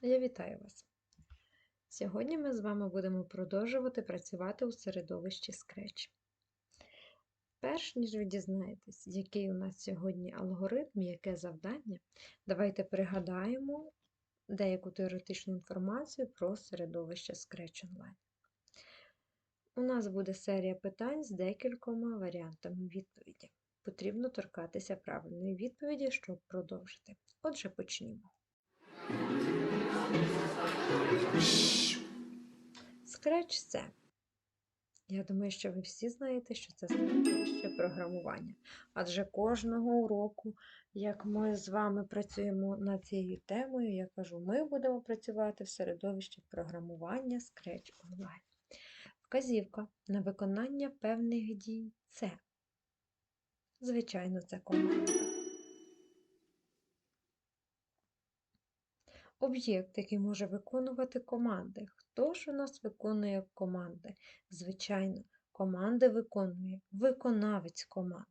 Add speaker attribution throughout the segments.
Speaker 1: Я вітаю вас! Сьогодні ми з вами будемо продовжувати працювати у середовищі Scratch. Перш ніж ви дізнаєтесь, який у нас сьогодні алгоритм, яке завдання, давайте пригадаємо деяку теоретичну інформацію про середовище Scratch Online. У нас буде серія питань з декількома варіантами відповіді. Потрібно торкатися правильної відповіді, щоб продовжити. Отже, почнімо. Scratch це. Я думаю, що ви всі знаєте, що це середовище програмування. Адже кожного уроку, як ми з вами працюємо над цією темою, я кажу, ми будемо працювати в середовищі програмування Scratch Online. Вказівка на виконання певних дій це. Звичайно, це команда. Об'єкт, який може виконувати команди. Хто ж у нас виконує команди? Звичайно, команди виконує виконавець команд.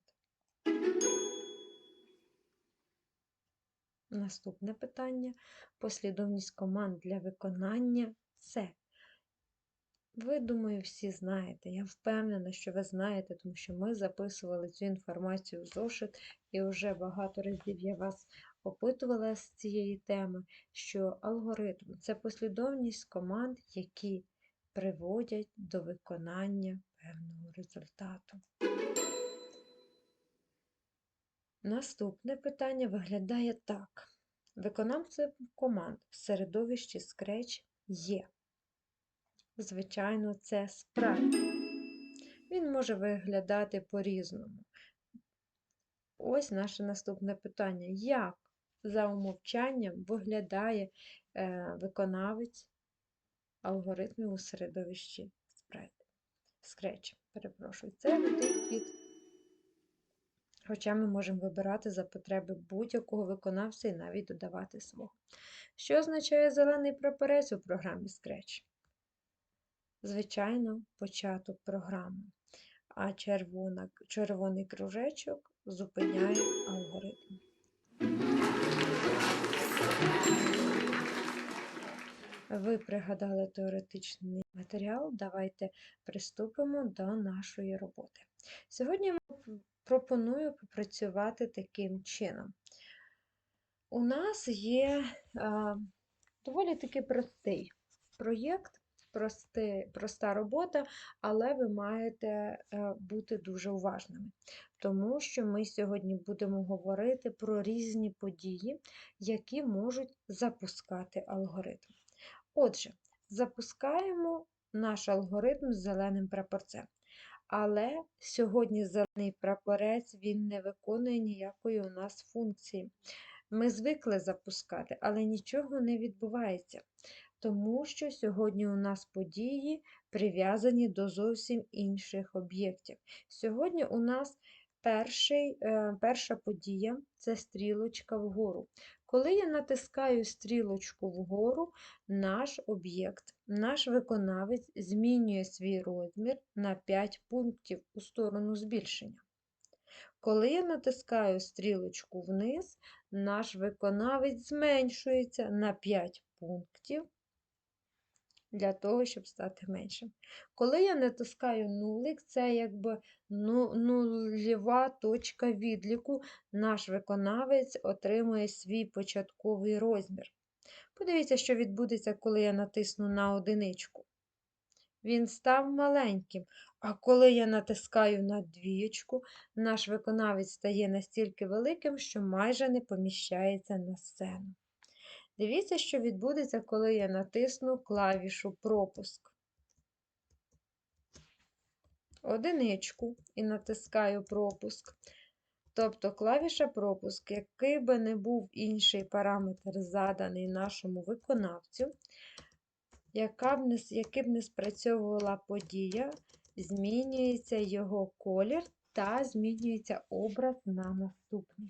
Speaker 1: Наступне питання. Послідовність команд для виконання це. Ви, думаю, всі знаєте. Я впевнена, що ви знаєте, тому що ми записували цю інформацію в зошит, і вже багато разів я вас опитувала з цієї теми, що алгоритм це послідовність команд, які приводять до виконання певного результату. Наступне питання виглядає так. Виконавцем команд в середовищі Scratch є. Звичайно, це спрайт. Він може виглядати по-різному. Ось наше наступне питання. Як за умовчанням виглядає е, виконавець алгоритмів у середовищі спрайт? Scratch, перепрошую, це летить кіт. Хоча ми можемо вибирати за потреби будь-якого виконавця і навіть додавати свого. Що означає зелений прапорець у програмі Scratch? Звичайно, початок програми. А червона, червоний кружечок зупиняє алгоритм. Ви пригадали теоретичний матеріал. Давайте приступимо до нашої роботи. Сьогодні я пропоную попрацювати таким чином. У нас є а, доволі таки простий проєкт, прости, проста робота, але ви маєте е, бути дуже уважними, тому що ми сьогодні будемо говорити про різні події, які можуть запускати алгоритм. Отже, запускаємо наш алгоритм з зеленим прапорцем. Але сьогодні зелений прапорець він не виконує ніякої у нас функції. Ми звикли запускати, але нічого не відбувається, тому що сьогодні у нас події прив'язані до зовсім інших об'єктів. Сьогодні у нас перший, е, перша подія це стрілочка вгору. Коли я натискаю стрілочку вгору, наш об'єкт, наш виконавець змінює свій розмір на 5 пунктів у сторону збільшення. Коли я натискаю стрілочку вниз, наш виконавець зменшується на 5 пунктів для того, щоб стати меншим. Коли я натискаю нулик, це якби ну, нульова точка відліку, наш виконавець отримує свій початковий розмір. Подивіться, що відбудеться, коли я натисну на одиничку. Він став маленьким, а коли я натискаю на двієчку, наш виконавець стає настільки великим, що майже не поміщається на сцену. Дивіться, що відбудеться, коли я натисну клавішу пропуск. Одиничку і натискаю пропуск. Тобто клавіша пропуск, який би не був інший параметр заданий нашому виконавцю, яка б не, який б не спрацьовувала подія, змінюється його колір та змінюється образ на наступний.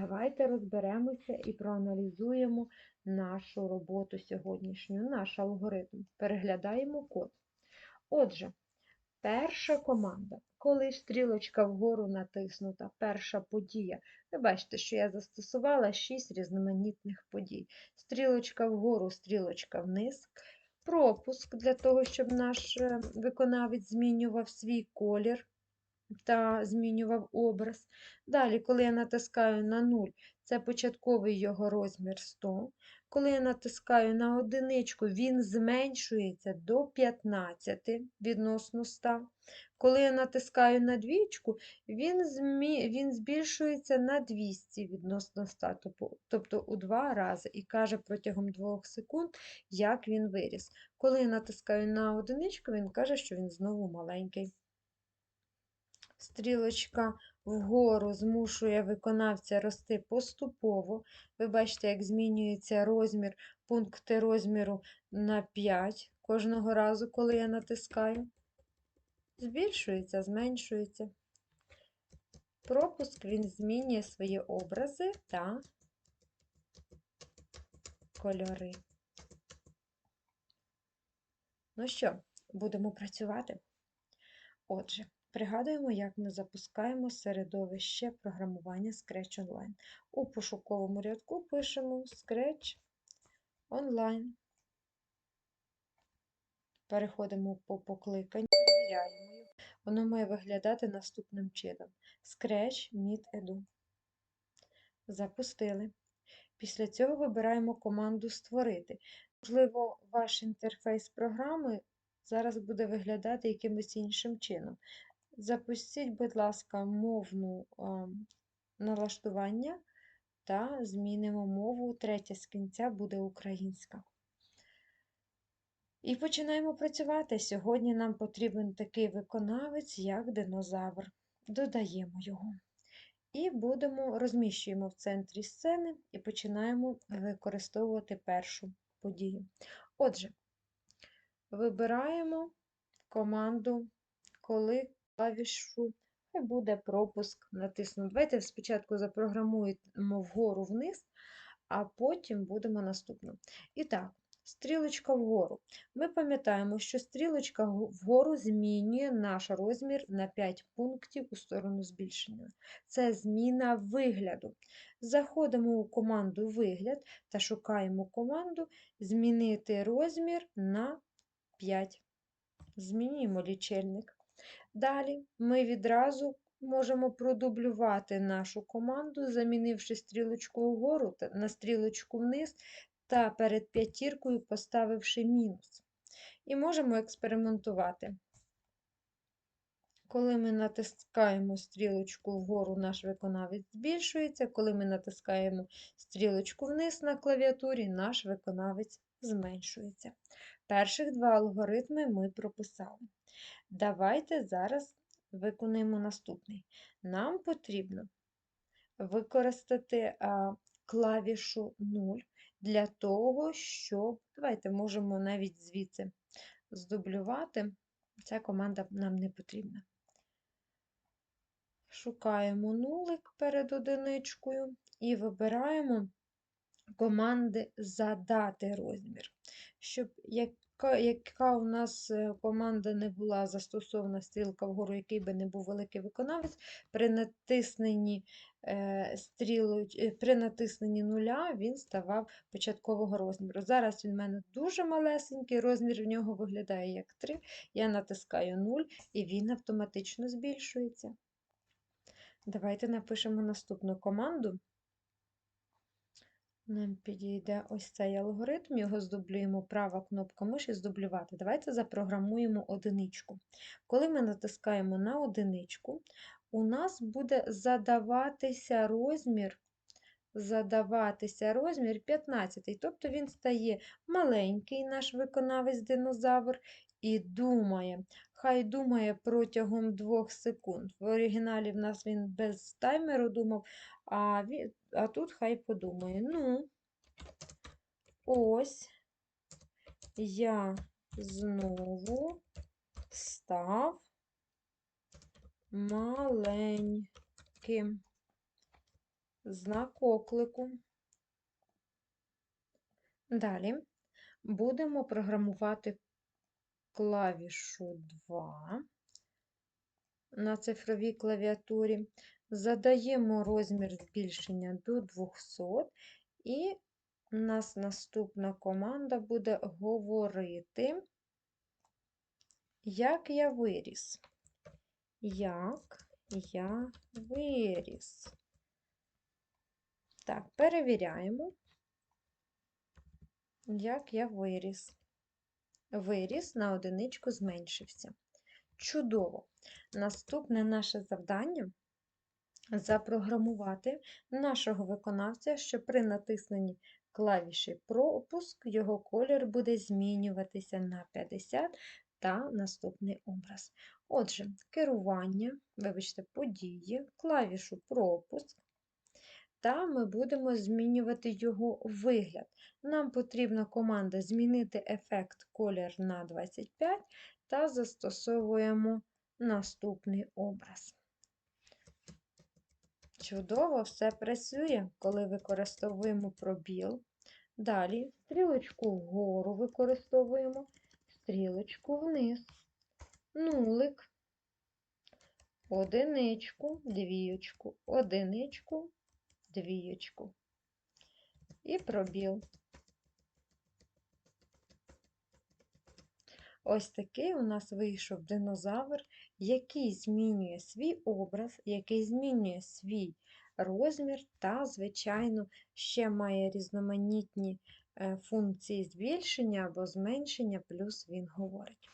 Speaker 1: Давайте розберемося і проаналізуємо нашу роботу сьогоднішню, наш алгоритм. Переглядаємо код. Отже, перша команда. коли стрілочка вгору натиснута, перша подія. Ви бачите, що я застосувала 6 різноманітних подій. Стрілочка вгору, стрілочка вниз. Пропуск для того, щоб наш е, виконавець змінював свій колір та змінював образ. Далі, коли я натискаю на 0, це початковий його розмір 100. Коли я натискаю на одиничку, він зменшується до 15 відносно 100. Коли я натискаю на двічку, він, змі... він збільшується на 200 відносно 100, тобто- у два рази, і каже протягом 2 секунд, як він виріс. Коли я натискаю на одиничку, він каже, що він знову маленький. Стрілочка вгору змушує виконавця рости поступово. Ви бачите, як змінюється розмір, пункти розміру на 5 кожного разу, коли я натискаю. Збільшується, зменшується. Пропуск він змінює свої образи та кольори. Ну що, будемо працювати? Отже, пригадуємо, як ми запускаємо середовище програмування Scratch Online. У пошуковому рядку пишемо Scratch Online. Переходимо по покликанню, перевіряємо його. Воно має виглядати наступним чином: Scratch Meet Edu. Запустили. Після цього вибираємо команду Створити. Можливо, ваш інтерфейс програми зараз буде виглядати якимось іншим чином. Запустіть, будь ласка, мовну а, налаштування та змінимо мову. Третя з кінця буде українська. І починаємо працювати. Сьогодні нам потрібен такий виконавець, як динозавр. Додаємо його. І будемо розміщуємо в центрі сцени і починаємо використовувати першу подію. Отже, вибираємо команду, коли клавішу, хай буде пропуск натиснути. Давайте спочатку запрограмуємо вгору вниз, а потім будемо наступну. І так, стрілочка вгору. Ми пам'ятаємо, що стрілочка вгору змінює наш розмір на 5 пунктів у сторону збільшення. Це зміна вигляду. Заходимо у команду Вигляд та шукаємо команду Змінити розмір на 5. Змінюємо лічильник. Далі ми відразу можемо продублювати нашу команду, замінивши стрілочку вгору на стрілочку вниз та перед п'ятіркою поставивши мінус. І можемо експериментувати. Коли ми натискаємо стрілочку вгору, наш виконавець збільшується. Коли ми натискаємо стрілочку вниз на клавіатурі, наш виконавець зменшується. Перших два алгоритми ми прописали. Давайте зараз виконуємо наступний. Нам потрібно використати клавішу 0 для того, щоб, давайте можемо навіть звідси здублювати. Ця команда нам не потрібна. Шукаємо нулик перед одиничкою і вибираємо команди задати розмір. Щоб яка, яка у нас е, команда не була застосована стрілка вгору, який би не був великий виконавець, при натисненні е, стрілу, е, при натисненні нуля він ставав початкового розміру. Зараз він в мене дуже малесенький, розмір в нього виглядає як 3. Я натискаю 0 і він автоматично збільшується. Давайте напишемо наступну команду. Нам підійде ось цей алгоритм, його здублюємо права кнопка миші здублювати. Давайте запрограмуємо одиничку. Коли ми натискаємо на одиничку, у нас буде задаватися розмір задаватися розмір 15. Тобто він стає маленький наш виконавець динозавр і думає. Хай думає протягом 2 секунд. В оригіналі в нас він без таймеру думав, а, а тут хай подумає. Ну, ось я знову став маленьким. Знак оклику. Далі будемо програмувати клавішу 2. На цифровій клавіатурі, задаємо розмір збільшення до 200, і у нас наступна команда буде говорити, як я виріс. Як я виріс. Так, перевіряємо, як я виріс. Виріс на одиничку зменшився. Чудово! Наступне наше завдання запрограмувати нашого виконавця, що при натисненні клавіші пропуск його колір буде змінюватися на 50 та наступний образ. Отже, керування, вибачте, події, клавішу пропуск. Та ми будемо змінювати його вигляд. Нам потрібна команда змінити ефект колір на 25 та застосовуємо наступний образ. Чудово все працює, коли використовуємо пробіл. Далі стрілочку вгору використовуємо, стрілочку вниз, нулик, одиничку, двієчку, одиничку, двієчку і пробіл. Ось такий у нас вийшов динозавр, який змінює свій образ, який змінює свій розмір та, звичайно, ще має різноманітні е, функції збільшення або зменшення, плюс він говорить.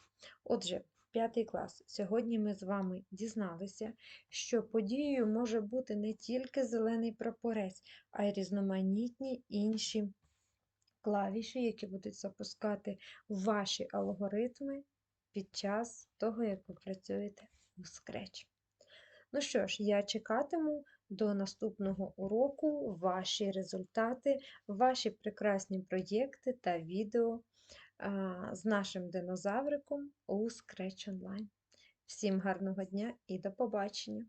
Speaker 1: Отже, п'ятий клас. Сьогодні ми з вами дізналися, що подією може бути не тільки зелений прапорець, а й різноманітні інші клавіші, які будуть запускати ваші алгоритми під час того, як ви працюєте у Scratch. Ну що ж, я чекатиму до наступного уроку ваші результати, ваші прекрасні проєкти та відео з нашим динозавриком у Scratch Online. Всім гарного дня і до побачення!